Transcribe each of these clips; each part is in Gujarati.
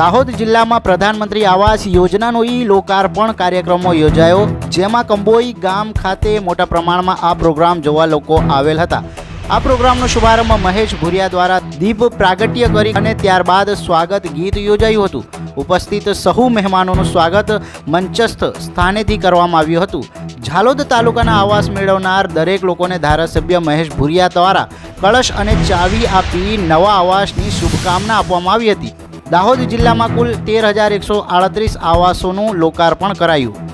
દાહોદ જિલ્લામાં પ્રધાનમંત્રી આવાસ યોજનાનો ઈ લોકાર્પણ કાર્યક્રમો યોજાયો, જેમાં કંબોઈ ગામ ખાતે મોટા પ્રમાણમાં આ પ્રોગ્રામ જોવા લોકો આવેલ હતા. આ પ્રોગ્રામનો શુભારંભ મહેશ ભુરિયા દ્વારા દીપ પ્રાગટ્ય કરી અને ત્યારબાદ સ્વાગત ગીત યોજાયું હતું. ઉપસ્થિત સહુ મહેમાનોનું સ્વાગત મંચસ્થ સ્થાનેથી કરવામાં આવ્યું હતું. ઝાલોદ તાલુકાના આવાસ મેળવનાર દરેક લોકોને ધારાસભ્ય મહેશ ભુરિયા દ્વારા કળશ અને ચાવી આપી નવા આવાસની શુભકામના આપવામાં આવી હતી. દાહોદ જિલ્લામાં કુલ તેર હજાર એકસો આડત્રીસ આવાસોનું લોકાર્પણ કરાયું.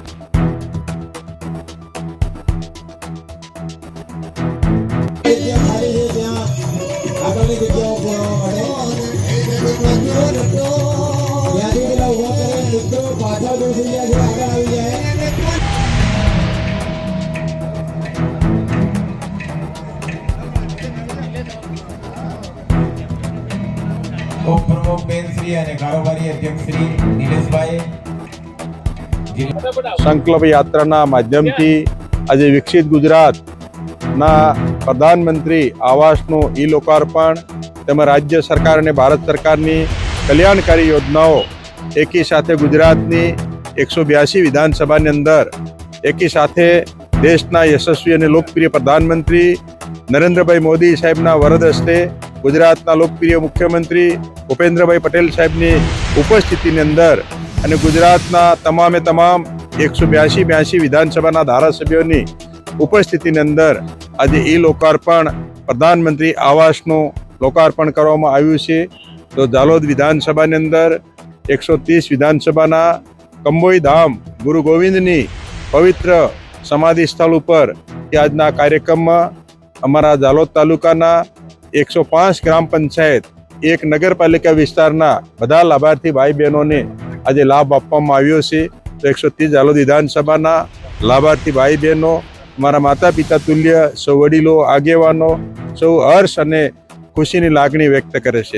ઉપપ્રમુખ બેન શ્રી અને કારોબારી અધ્યક્ષ શ્રી નિલેશભાઈ સંકલ્પ યાત્રાના માધ્યમથી આજે વિકસિત ગુજરાતના પ્રધાનમંત્રી આવાસનું ઈ લોકાર્પણ તેમજ રાજ્ય સરકાર અને ભારત સરકારની કલ્યાણકારી યોજનાઓ એકી સાથે ગુજરાતની એકસો બ્યાસી વિધાનસભાની અંદર એકી સાથે દેશના યશસ્વી અને લોકપ્રિય પ્રધાનમંત્રી નરેન્દ્રભાઈ મોદી સાહેબના વરદ હસ્તે ગુજરાતના લોકપ્રિય મુખ્યમંત્રી ભૂપેન્દ્રભાઈ પટેલ સાહેબની ઉપસ્થિતિની અંદર અને ગુજરાતના તમામે તમામ એકસો બ્યાસી બ્યાસી વિધાનસભાના ધારાસભ્યોની ઉપસ્થિતિની અંદર આજે એ લોકાર્પણ પ્રધાનમંત્રી આવાસનું લોકાર્પણ કરવામાં આવ્યું છે. તો ઝાલોદ વિધાનસભાની અંદર એકસો ત્રીસ વિધાનસભાના કંબોઈ ધામ ગુરુ ગોવિંદની પવિત્ર સમાધિ સ્થળ ઉપર કે આજના કાર્યક્રમમાં અમારા ઝાલોદ તાલુકાના એકસો પાંચ ગ્રામ પંચાયત, એક નગરપાલિકા વિસ્તારના બધા લાભાર્થી ભાઈ બહેનોને આજે લાભ આપવામાં આવ્યો છે. તો એકસો ત્રીસ ઝાલોદ વિધાનસભાના લાભાર્થી ભાઈ બહેનો મારા માતા પિતા તુલ્ય, સૌ વડીલો, આગેવાનો સૌ હર્ષ અને ખુશીની લાગણી વ્યક્ત કરે છે.